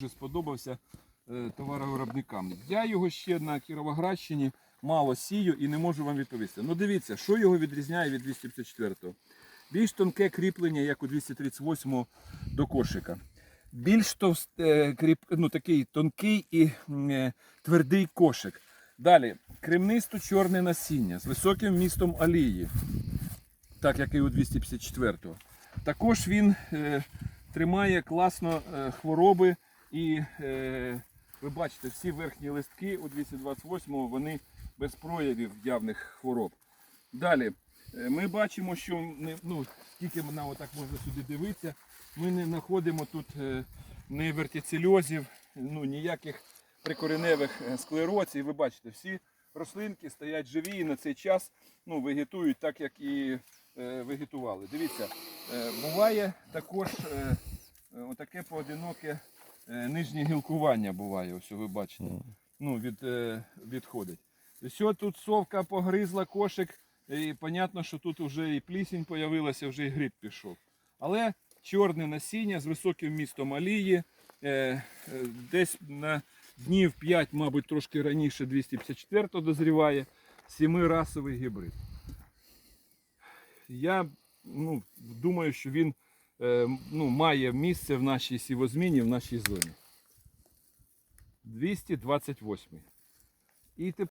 дуже сподобався е, товаровиробникам. Я його ще на Кіровоградщині мало сію і не можу вам відповісти. Ну дивіться, що його відрізняє від 254-го. Більш тонке кріплення, як у 238-го до кошика. Більш товст, е, ну, такий тонкий і е, твердий кошик. Далі кремнисто чорне насіння з високим вмістом олії, так як і у 254-го. Також він тримає класно хвороби і е, ви бачите, всі верхні листки у 228-му вони без проявів явних хвороб. Далі е, ми бачимо, що ну, скільки нам отак можна сюди дивитися, ми не знаходимо тут е, ні вертицельозів, ну, ніяких прикореневих е, склерозів. Ви бачите, всі рослинки стоять живі і на цей час ну, вегетують так, як і е, вегетували. Дивіться, е, буває також е, отаке поодиноке нижнє гілкування буває, ось ви бачите. Ну, від, е, відходить. Все, тут совка погризла кошик, і понятно, що тут вже і плісінь появилася, вже і гриб пішов. Але чорне насіння з високим містом олії, е, е, десь на днів 5, мабуть, трошки раніше 254 дозріває, сімирасовий гібрид. Я ну, думаю, що він е, ну, має місце в нашій сівозміні, в нашій зоні. 228. І тепер